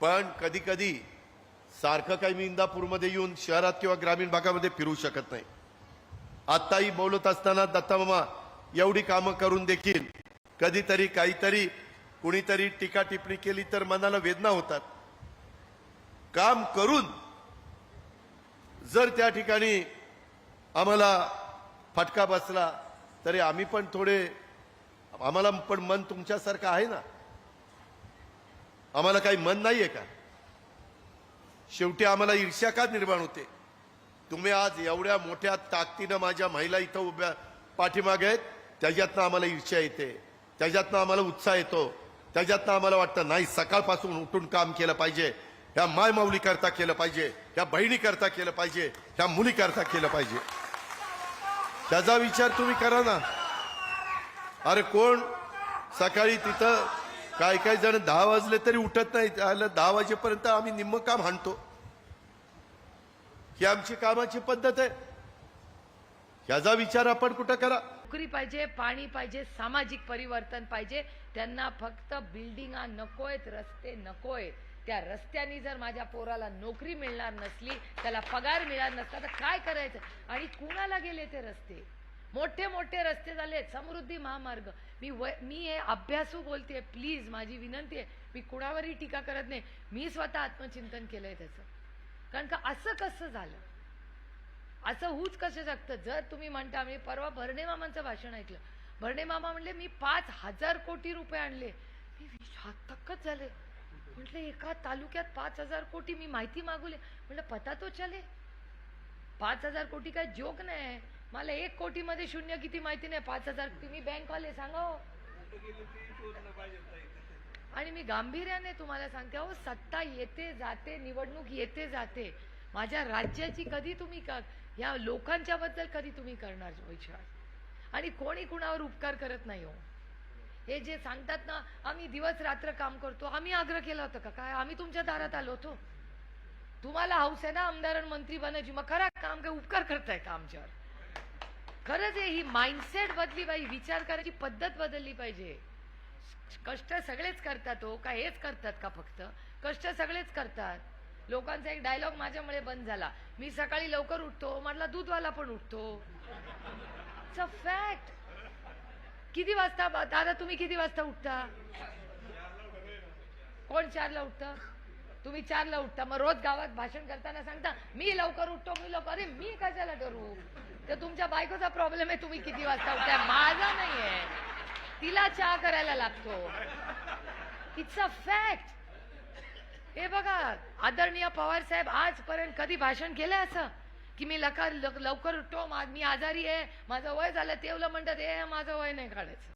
पण कधी कधी सारखं काही मी इंदापूरमध्ये येऊन शहरात किंवा ग्रामीण भागामध्ये फिरू शकत नाही. आत्ताही बोलत असताना दत्तामामा एवढी कामं करून देखील कधीतरी काहीतरी कुणीतरी टीका टिप्पणी केली तर मनाला वेदना होतात. काम करून जर त्या ठिकाणी आम्हाला फटका बसला तरी आम्ही पण थोडे आम्हाला पण मन तुमच्यासारखं आहे ना? आम्हाला काही मन नाहीये का? शेवटी आम्हाला ईर्ष्या का निर्माण होते? तुम्ही आज एवढ्या मोठ्या ताकदीनं माझ्या महिला इथं उभ्या पाठीमागे आहेत त्याच्यातनं आम्हाला ईर्ष्या येते. त्याच्यातनं आम्हाला उत्साह येतो. त्याच्यातनं आम्हाला वाटतं नाही सकाळपासून उठून काम केलं पाहिजे. ह्या माय माऊली करता केलं पाहिजे. ह्या बहिणी करता केलं पाहिजे. ह्या मुली करता केलं पाहिजे. त्याचा विचार तुम्ही करा ना. अरे कोण? सकाळी तिथं काय काय जण दहा वाजले तरी उठत नाही त्याला दहा वाजेपर्यंत आम्ही निम्म काम हाणतो. ही आमची कामाची पद्धत आहे. ह्याचा विचार आपण कुठं करा? नोकरी पाहिजे पाणी पाहिजे सामाजिक परिवर्तन पाहिजे. त्यांना फक्त बिल्डिंगा नकोयत रस्ते नकोय त्या रस्त्यानी जर माझ्या पोराला नोकरी मिळणार नसली त्याला पगार मिळणार नसला तर काय करायचं? आणि कुणाला गेले ते रस्ते? मोठे मोठे रस्ते झाले समृद्धी महामार्ग. मी वय मी हे अभ्यासू बोलते प्लीज माझी विनंती आहे मी कुणावरही टीका करत नाही. मी स्वतः आत्मचिंतन केलंय त्याचं. कारण का असं कसं झालं? असं होऊच कसं शकतं जर तुम्ही म्हणता मी परवा भरणे मामांचं भाषण ऐकलं. भरणे मामा म्हणले मी पाच हजार कोटी रुपये आणले. मी विषातकच झाले म्हटलं एका तालुक्यात पाच हजार कोटी मी माहिती मागवली. म्हटलं पता तो चले. पाच हजार कोटी काय जोक नाही. मला एक कोटी मध्ये शून्य किती माहिती नाही पाच हजार तुम्ही बँकवाले सांगा हो. आणि मी गांभीर्याने तुम्हाला सांगते अहो सत्ता येते जाते निवडणूक येते जाते. माझ्या राज्याची कधी तुम्ही का या लोकांच्या बद्दल कधी तुम्ही करणार विचार? आणि कोणी कुणावर उपकार करत नाही हो. हे जे सांगतात ना आम्ही दिवस रात्र काम करतो. आम्ही आग्रह केला होता का? काय? आम्ही तुमच्या दारात आलो होतो. तुम्हाला हौस आहे ना आमदार आणि मंत्री बनायची मग खरा काम काय? उपकार करताय का आमच्यावर? खरंच आहे ही माइंडसेट बदली पाहिजे विचार करायची पद्धत बदलली पाहिजे. कष्ट सगळेच करतात हो का हेच करतात का फक्त? कष्ट सगळेच करतात. लोकांचा एक डायलॉग माझ्यामुळे बंद झाला. मी सकाळी लवकर उठतो म्हटला दूधवाला पण उठतो. इट्स अ फॅक्ट किती वाजता दादा तुम्ही किती वाजता उठता? कोण चारला उठतं? तुम्ही चारला उठता. मग रोज गावात भाषण करताना सांगता मी लवकर उठतो मी लवकर अरे मी कशाला करू तर तुमच्या बायकोचा प्रॉब्लेम आहे तुम्ही किती वाजता उठताय? माझा नाहीये. तिला चहा करायला लागतो. इट्स अ फॅक्ट हे बघा आदरणीय पवार साहेब आजपर्यंत कधी भाषण केलंय असं? की मी लकार लवकर उठतो मी आजारी आहे माझं वय झालं तेवलं म्हणतात हे माझं वय नाही काढायचं.